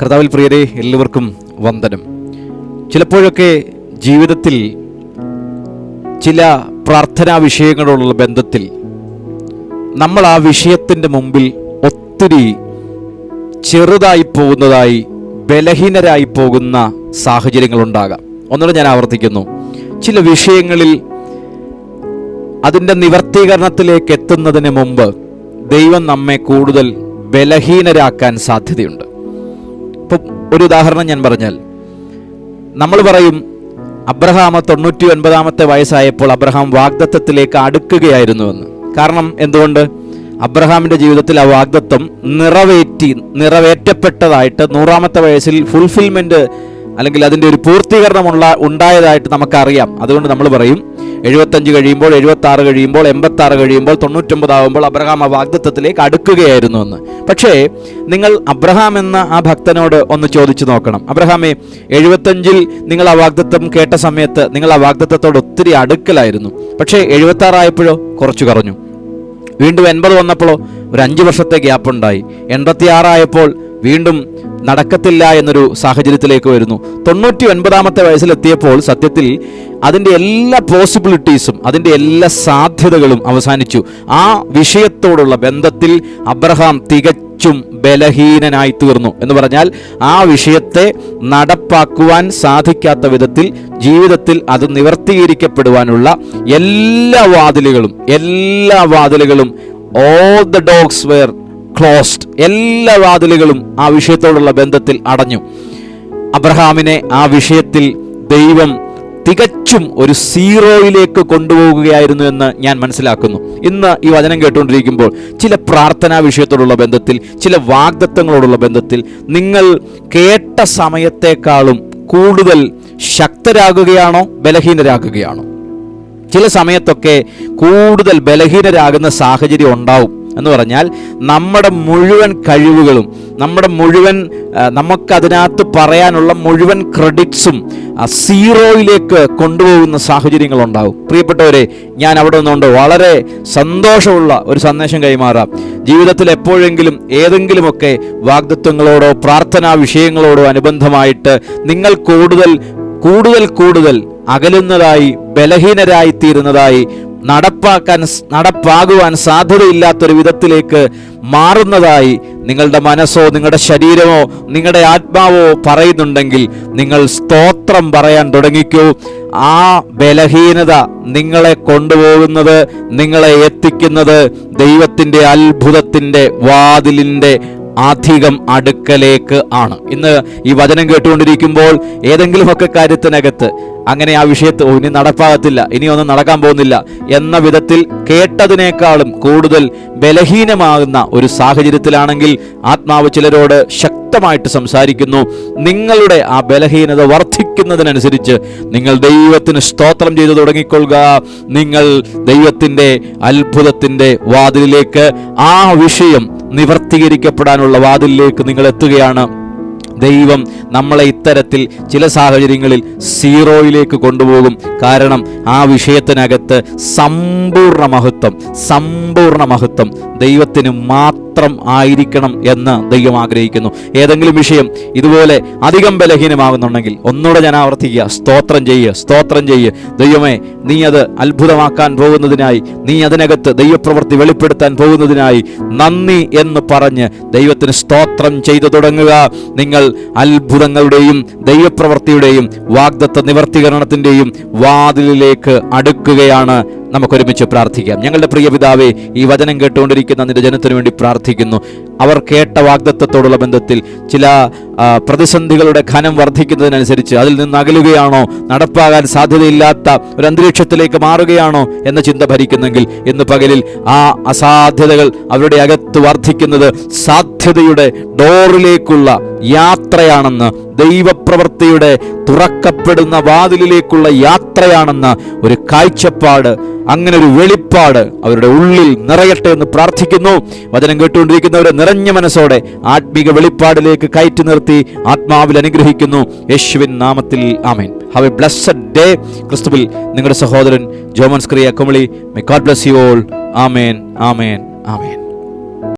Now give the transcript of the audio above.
കർത്താവിൽ പ്രിയരെ എല്ലാവർക്കും വന്ദനം. ചിലപ്പോഴൊക്കെ ജീവിതത്തിൽ ചില പ്രാർത്ഥനാ വിഷയങ്ങളോടുള്ള ബന്ധത്തിൽ നമ്മൾ ആ വിഷയത്തിന്റെ മുമ്പിൽ ഒത്തിരി ചെറുതായി പോകുന്നതായി ബലഹീനരായി പോകുന്ന സാഹചര്യങ്ങളുണ്ടാകാം ഒന്നുകൂടെ ഞാൻ ആവർത്തിക്കുന്നു. ചില വിഷയങ്ങളിൽ അതിന്റെ നിവർത്തീകരണത്തിലേക്ക് എത്തുന്നതിന് മുമ്പ് ദൈവം നമ്മെ കൂടുതൽ ബലഹീനരാക്കാൻ സാധ്യതയുണ്ട്. ഒരു ഉദാഹരണം ഞാൻ പറഞ്ഞാൽ നമ്മൾ പറയും അബ്രഹാം തൊണ്ണൂറ്റി ഒൻപതാമത്തെ വയസ്സായപ്പോൾ അബ്രഹാം വാഗ്ദത്തത്തിലേക്ക് അടുക്കുകയായിരുന്നുവെന്ന് കാരണം എന്തുകൊണ്ട്? അബ്രഹാമിന്റെ ജീവിതത്തിൽ ആ വാഗ്ദത്വം നിറവേറ്റി നിറവേറ്റപ്പെട്ടതായിട്ട് നൂറാമത്തെ വയസ്സിൽ ഫുൾഫിൽമെന്റ് അല്ലെങ്കിൽ അതിന്റെ ഒരു പൂർത്തീകരണമുള്ള ഉണ്ടായതായിട്ട് നമുക്കറിയാം. അതുകൊണ്ട് നമ്മൾ പറയും എഴുപത്തഞ്ച് കഴിയുമ്പോൾ എഴുപത്തി ആറ് കഴിയുമ്പോൾ എൺപത്തി ആറ് കഴിയുമ്പോൾ തൊണ്ണൂറ്റൊമ്പതാകുമ്പോൾ അബ്രഹാം ആ വാഗ്ദത്വത്തിലേക്ക് അടുക്കുകയായിരുന്നു എന്ന്. പക്ഷേ നിങ്ങൾ അബ്രഹാം എന്ന ആ ഭക്തനോട് ഒന്ന് ചോദിച്ചു നോക്കണം. അബ്രഹാമേ എഴുപത്തഞ്ചിൽ നിങ്ങൾ ആ വാഗ്ദത്വം കേട്ട സമയത്ത് നിങ്ങൾ ആ വാഗ്ദത്വത്തോട് ഒത്തിരി അടുക്കലായിരുന്നു. പക്ഷേ എഴുപത്താറായപ്പോഴോ കുറച്ച് കുറഞ്ഞു. വീണ്ടും എൺപത് വന്നപ്പോഴോ ഒരു അഞ്ച് വർഷത്തെ ഗ്യാപ്പ് ഉണ്ടായി എൺപത്തിയാറായപ്പോൾ വീണ്ടും നടക്കത്തില്ല എന്നൊരു സാഹചര്യത്തിലേക്ക് വരുന്നു. തൊണ്ണൂറ്റി ഒൻപതാമത്തെ വയസ്സിലെത്തിയപ്പോൾ സത്യത്തിൽ അതിന്റെ എല്ലാ പോസിബിലിറ്റീസും അതിന്റെ എല്ലാ സാധ്യതകളും അവസാനിച്ചു. ആ വിഷയത്തോടുള്ള ബന്ധത്തിൽ അബ്രഹാം തികച്ചും ബലഹീനനായി തീർന്നു എന്ന് പറഞ്ഞാൽ ആ വിഷയത്തെ നടപ്പാക്കുവാൻ സാധിക്കാത്ത വിധത്തിൽ ജീവിതത്തിൽ അത് നിവർത്തീകരിക്കപ്പെടുവാനുള്ള എല്ലാ വാതിലുകളും എല്ലാ വാതിലുകളും all the doors were closed എല്ലാ വാതിലുകളും ആ വിഷയത്തോടുള്ള ബന്ധത്തിൽ അടഞ്ഞു. അബ്രഹാമിനെ ആ വിഷയത്തിൽ ദൈവം തികച്ചും ഒരു സീറോയിലേക്ക് കൊണ്ടുപോകുകയായിരുന്നു എന്ന് ഞാൻ മനസ്സിലാക്കുന്നു. ഇന്ന് ഈ വചനം കേട്ടുകൊണ്ടിരിക്കുമ്പോൾ ചില പ്രാർത്ഥനാ വിഷയത്തോടുള്ള ബന്ധത്തിൽ ചില വാഗ്ദത്വങ്ങളോടുള്ള ബന്ധത്തിൽ നിങ്ങൾ കേട്ട സമയത്തേക്കാളും കൂടുതൽ ശക്തരാകുകയാണോ ബലഹീനരാകുകയാണോ? ചില സമയത്തൊക്കെ കൂടുതൽ ബലഹീനരാകുന്ന സാഹചര്യം ഉണ്ടാവും എന്ന് പറഞ്ഞാൽ നമ്മുടെ മുഴുവൻ കഴിവുകളും നമ്മുടെ മുഴുവൻ നമുക്കതിനകത്ത് പറയാനുള്ള മുഴുവൻ ക്രെഡിറ്റ്സും സീറോയിലേക്ക് കൊണ്ടുപോകുന്ന സാഹചര്യങ്ങൾ ഉണ്ടാവും. പ്രിയപ്പെട്ടവരെ ഞാൻ അവിടെ നിന്നുകൊണ്ട് വളരെ സന്തോഷമുള്ള ഒരു സന്ദേശം കൈമാറാം. ജീവിതത്തിൽ എപ്പോഴെങ്കിലും ഏതെങ്കിലുമൊക്കെ വാഗ്ദത്വങ്ങളോടോ പ്രാർത്ഥനാ വിഷയങ്ങളോടോ അനുബന്ധമായിട്ട് നിങ്ങൾ കൂടുതൽ കൂടുതൽ കൂടുതൽ അകലുന്നതായി ബലഹീനരായി തീരുന്നതായി നടപ്പാക്കാൻ നടപ്പാകുവാൻ സാധ്യതയില്ലാത്തൊരു വിധത്തിലേക്ക് മാറുന്നതായി നിങ്ങളുടെ മനസ്സോ നിങ്ങളുടെ ശരീരമോ നിങ്ങളുടെ ആത്മാവോ പറയുന്നുണ്ടെങ്കിൽ നിങ്ങൾ സ്തോത്രം പറയാൻ തുടങ്ങിക്കൂ. ആ ബലഹീനത നിങ്ങളെ കൊണ്ടുപോകുന്നത് നിങ്ങളെ എത്തിക്കുന്നത് ദൈവത്തിന്റെ അത്ഭുതത്തിന്റെ വാതിലിന്റെ അധികം അടുക്കലേക്ക് ആണ്. ഇന്ന് ഈ വചനം കേട്ടുകൊണ്ടിരിക്കുമ്പോൾ ഏതെങ്കിലുമൊക്കെ കാര്യത്തിനകത്ത് അങ്ങനെ ആ വിഷയത്ത് ഇനി നടപ്പാകത്തില്ല ഇനി ഒന്നും നടക്കാൻ പോകുന്നില്ല എന്ന വിധത്തിൽ കേട്ടതിനേക്കാളും കൂടുതൽ ബലഹീനമാകുന്ന ഒരു സാഹചര്യത്തിലാണെങ്കിൽ ആത്മാവ് ചിലരോട് ശക്തമായിട്ട് സംസാരിക്കുന്നു. നിങ്ങളുടെ ആ ബലഹീനത വർദ്ധിക്കുന്നതിനനുസരിച്ച് നിങ്ങൾ ദൈവത്തിന് സ്തോത്രം ചെയ്തു തുടങ്ങിക്കൊള്ളുക. നിങ്ങൾ ദൈവത്തിന്റെ അത്ഭുതത്തിന്റെ വാതിലിലേക്ക് ആ വിഷയം നിവർത്തീകരിക്കപ്പെടാനുള്ള വാതിലിലേക്ക് നിങ്ങൾ എത്തുകയാണ് ദൈവം നമ്മളെ ഇത്തരത്തിൽ ചില സാഹചര്യങ്ങളിൽ സീറോയിലേക്ക് കൊണ്ടുപോകും. കാരണം ആ വിഷയത്തിനകത്ത് സമ്പൂർണ മഹത്വം സമ്പൂർണ മഹത്വം ദൈവത്തിന് മാത്രം ആയിരിക്കണം എന്ന് ദൈവം ആഗ്രഹിക്കുന്നു. ഏതെങ്കിലും വിഷയം ഇതുപോലെ അധികം ബലഹീനമാകുന്നുണ്ടെങ്കിൽ ഒന്നുകൂടെ ഞാൻ ആവർത്തിക്കുക. സ്തോത്രം ചെയ്യുക സ്തോത്രം ചെയ്യുക ദൈവമേ നീ അത് അത്ഭുതമാക്കാൻ പോകുന്നതിനായി നീ അതിനകത്ത് ദൈവപ്രവൃത്തി വെളിപ്പെടുത്താൻ പോകുന്നതിനായി നന്ദി എന്ന് പറഞ്ഞ് ദൈവത്തിന് സ്തോത്രം ചെയ്തു തുടങ്ങുക. നിങ്ങൾ അത്ഭുതങ്ങളുടെയും ദൈവപ്രവൃത്തിയുടെയും വാഗ്ദത്ത നിവർത്തീകരണത്തിന്റെയും വാതിലിലേക്ക് അടുക്കുകയാണ്. നമുക്കൊരുമിച്ച് പ്രാർത്ഥിക്കാം. ഞങ്ങളുടെ പ്രിയ പിതാവേ ഈ വചനം കേട്ടുകൊണ്ടിരിക്കുന്ന നിന്റെ ജനത്തിനു വേണ്ടി പ്രാർത്ഥിക്കുന്നു. അവർ കേട്ട വാഗ്ദത്വത്തോടുള്ള ബന്ധത്തിൽ ചില പ്രതിസന്ധികളുടെ ഘനം വർദ്ധിക്കുന്നതിനനുസരിച്ച് അതിൽ നിന്ന് അകലുകയാണോ? നടപ്പാകാൻ സാധ്യതയില്ലാത്ത ഒരു അന്തരീക്ഷത്തിലേക്ക് മാറുകയാണോ എന്ന ചിന്ത ഭരിക്കുന്നെങ്കിൽ ഇന്ന് പകലിൽ ആ അസാധ്യതകൾ അവരുടെ അകത്ത് വർദ്ധിക്കുന്നത് സാധ്യതയുടെ ഡോറിലേക്കുള്ള യാത്രയാണെന്ന് ദൈവപ്രവൃത്തിയുടെ തുറക്കപ്പെടുന്ന വാതിലിലേക്കുള്ള യാത്രയാണെന്ന ഒരു കാഴ്ചപ്പാട് അങ്ങനെ ഒരു വെളിപ്പാട് അവരുടെ ഉള്ളിൽ നിറയട്ടെ എന്ന് പ്രാർത്ഥിക്കുന്നു. വചനം കേട്ടുകൊണ്ടിരിക്കുന്നവരെ നിറഞ്ഞ മനസ്സോടെ ആത്മീക വെളിപ്പാടിലേക്ക് കയറ്റി നിർത്തി ആത്മാവിൽ അനുഗ്രഹിക്കുന്നു. യേശുവിൻ നാമത്തിൽ ആമേൻ. ഹാവ് എ ബ്ലസ്സഡ് ഡേ ക്രിസ്തുവിൽ നിങ്ങളുടെ സഹോദരൻ ജോമൻസ് ക്രിയ Kumily. My God bless you all amen amen amen.